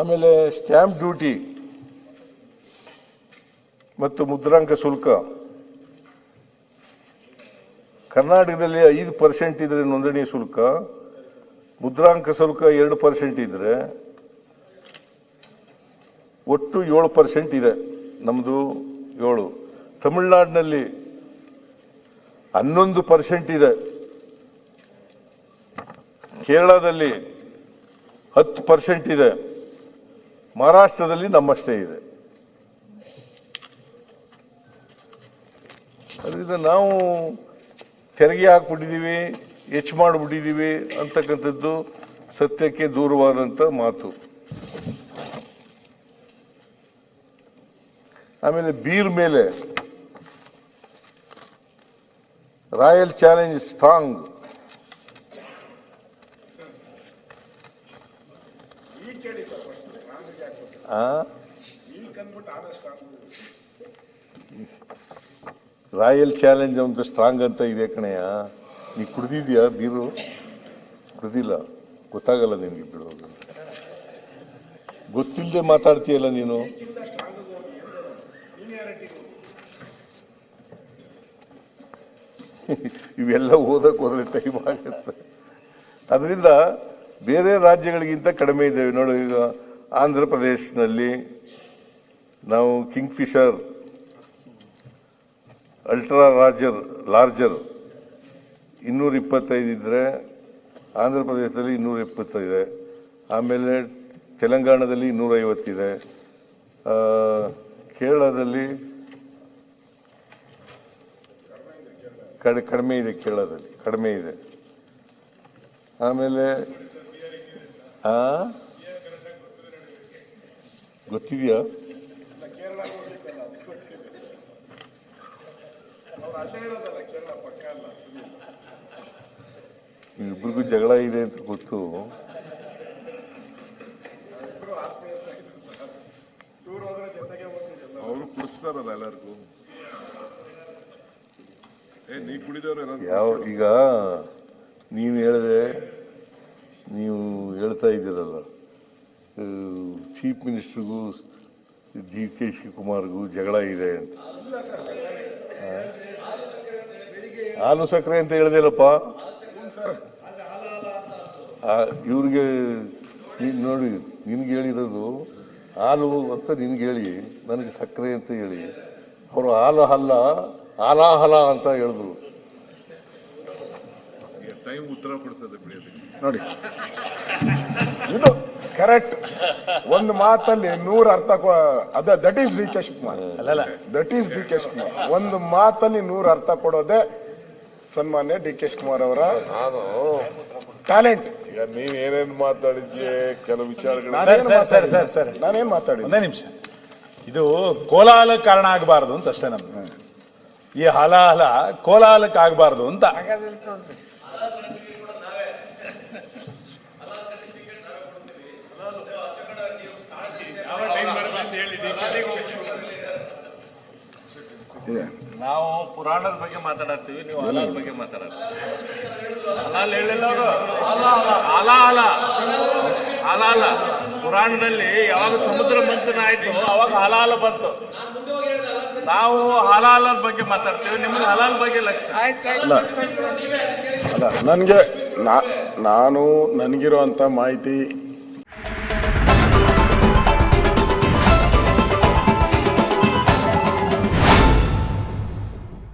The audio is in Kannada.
ಆಮೇಲೆ ಸ್ಟ್ಯಾಂಪ್ ಡ್ಯೂಟಿ ಮತ್ತು ಮುದ್ರಾಂಕ ಶುಲ್ಕ. ಕರ್ನಾಟಕದಲ್ಲಿ ಐದು ಪರ್ಸೆಂಟ್ ಇದ್ರೆ ನೋಂದಣಿ ಶುಲ್ಕ, ಮುದ್ರಾಂಕ ಶುಲ್ಕ ಎರಡು ಪರ್ಸೆಂಟ್ ಇದ್ರೆ ಒಟ್ಟು ಏಳು ಪರ್ಸೆಂಟ್ ಇದೆ ನಮ್ಮದು ಏಳು. ತಮಿಳುನಾಡಿನಲ್ಲಿ ಹನ್ನೊಂದು ಪರ್ಸೆಂಟ್ ಇದೆ. ಕೇರಳದಲ್ಲಿ ಹತ್ತು ಪರ್ಸೆಂಟ್ ಇದೆ. ಮಹಾರಾಷ್ಟ್ರದಲ್ಲಿ ನಮ್ಮಷ್ಟೇ ಇದೆ. ಅದರಿಂದ ನಾವು ತೆರಿಗೆ ಹಾಕ್ಬಿಟ್ಟಿದ್ದೀವಿ ಹೆಚ್ಚು ಮಾಡಿಬಿಟ್ಟಿದ್ದೀವಿ ಅಂತಕ್ಕಂಥದ್ದು ಸತ್ಯಕ್ಕೆ ದೂರವಾದಂಥ ಮಾತು. ಆಮೇಲೆ ಬೀರ್ ಮೇಲೆ royal challenge strong royal challenge ಅಂತ ಸ್ಟ್ರಾಂಗ್ ಅಂತ ಇದೆ ಕಣೆಯ ನೀ ಕುಡ್ದಿದ್ಯಾ ಬೀರು? ಕುಡ್ದಿಲ್ಲ. ಗೊತ್ತಾಗಲ್ಲ ನಿನಗೆ ಬಿಡೋದು ಗೊತ್ತಿಲ್ಲದೆ ಮಾತಾಡ್ತೀಯಲ್ಲ ನೀನು? ಇವೆಲ್ಲ ಓದಕ್ಕೆ ಹೋದ್ರೆ ಟೈಮ್ ಆಗುತ್ತೆ. ಅದರಿಂದ ಬೇರೆ ರಾಜ್ಯಗಳಿಗಿಂತ ಕಡಿಮೆ ಇದ್ದೇವೆ. ನೋಡಿ ಈಗ ಆಂಧ್ರ ಪ್ರದೇಶದಲ್ಲಿ ನಾವು kingfisher ultra lager, larger ಇನ್ನೂರ ಇಪ್ಪತ್ತೈದು ಇದ್ದರೆ ಆಂಧ್ರ ಪ್ರದೇಶದಲ್ಲಿ ಇನ್ನೂರ ಇಪ್ಪತ್ತೈದೆ ಆಮೇಲೆ ತೆಲಂಗಾಣದಲ್ಲಿ ಇನ್ನೂರೈವತ್ತಿದೆ. ಕೇರಳದಲ್ಲಿ ಕಡೆ, ಕಡಿಮೆ ಇದೆ ಕೇರಳದಲ್ಲಿ, ಕಡಿಮೆ ಇದೆ. ಆಮೇಲೆ ಸ್ನೇಹಿತರು ಇಬ್ರಿಗೂ ಜಗಳ ಇದೆ ಅಂತ ಗೊತ್ತು. ಅವರು ಕುಡಿಸ್ತಾರಲ್ಲ ಎಲ್ಲರಿಗೂ. ಏ ನೀ ಕುಡಿದವ್ರು ಯಾವ ಈಗ ನೀವು ಹೇಳಿದೆ ನೀವು ಹೇಳ್ತಾ ಇದ್ದೀರಲ್ಲ. ಚೀಫ್ ಮಿನಿಸ್ಟ್ರಿಗೂ ಡಿ ಕೆ ಶಿವಕುಮಾರ್ಗೂ ಜಗಳ ಇದೆ ಅಂತ. ಹಾಲು ಸಕ್ಕರೆ ಅಂತ ಹೇಳಿದೆಲ್ಲಪ್ಪ ಇವ್ರಿಗೆ ನೀನು ನೋಡಿ ನಿನ್ಗೆ ಹೇಳಿರೋದು ಹಾಲು ಅಂತ ನಿನ್ಗೆ ಹೇಳಿ ನನಗೆ ಸಕ್ಕರೆ ಅಂತ ಹೇಳಿ. ಅವರು ಹಾಲು ಹಲ್ಲ ಹಾಲಾಹಲ ಅಂತ ಹೇಳಿದ್ರು. ಟೈಮ್ ಉತ್ತರ ಕೊಡ್ತದೆ ನೋಡಿ. ಕರೆಕ್ಟ್. ಒಂದು ಮಾತಲ್ಲಿ ನೂರ ಅರ್ಥ ಕೊ- ಅದ that is D K Shivakumar. That is D K Shivakumar. ಒಂದು ಮಾತಲ್ಲಿ ನೂರ ಅರ್ಥ ಕೊಡೋದೇ ಸನ್ಮಾನ್ಯ ಡಿ ಕೆ ಕುಮಾರ್ ಅವರ ಟ್ಯಾಲೆಂಟ್ ಈಗ ನೀನ್ ಏನೇನ್ ಮಾತಾಡಿದ್ಯೆ? ಕೆಲವು ವಿಚಾರಗಳು ನಾನೇನು ಸರ್, ಸರ್, ಸರ್, ಮಾತಾಡಿಲ್ಲ ಸರ್. ನಾನೇನ್ ಮಾತಾಡಿದ್ದೆ? ಒಂದೇ ನಿಮಿಷ. ಇದು ಕೋಲಾಹಲ ಕಾರಣ ಆಗಬಾರದು ಅಂತ ಅಷ್ಟೇ ನಮ್ಗೆ. ಈ ಹಲಾಹಲ ಕೋಲಾಹಲಕ್ಕೆ ಆಗಬಾರ್ದು ಅಂತ. ನಾವು ಪುರಾಣದ ಬಗ್ಗೆ ಮಾತಾಡತ್ತೀವಿ ನೀವು ಹಲಾಲ್ ಬಗ್ಗೆ ಮಾತಾಡತ್ತೀವಿ ಹೇಳಿಲ್ಲ ಅವರು. ಅಲ ಅಲ ಅಲ ಅಲ ಪುರಾಣದಲ್ಲಿ ಯಾವಾಗ ಸಮುದ್ರ ಮಂಥನ ಆಯ್ತು ಅವಾಗ ಹಲಾಲ ಬಂತು. ನಾವು ಹಲಾಲ ಬಗ್ಗೆ ಮಾತಾಡ್ತೀವಿ ನಿಮ್ಗೆ ಹಲಾಲ್ ಬಗ್ಗೆ ಲಕ್ಷ. ಅಲ್ಲ ನನಗೆ ನಾನು ನನಗಿರುವಂತ ಮಾಹಿತಿ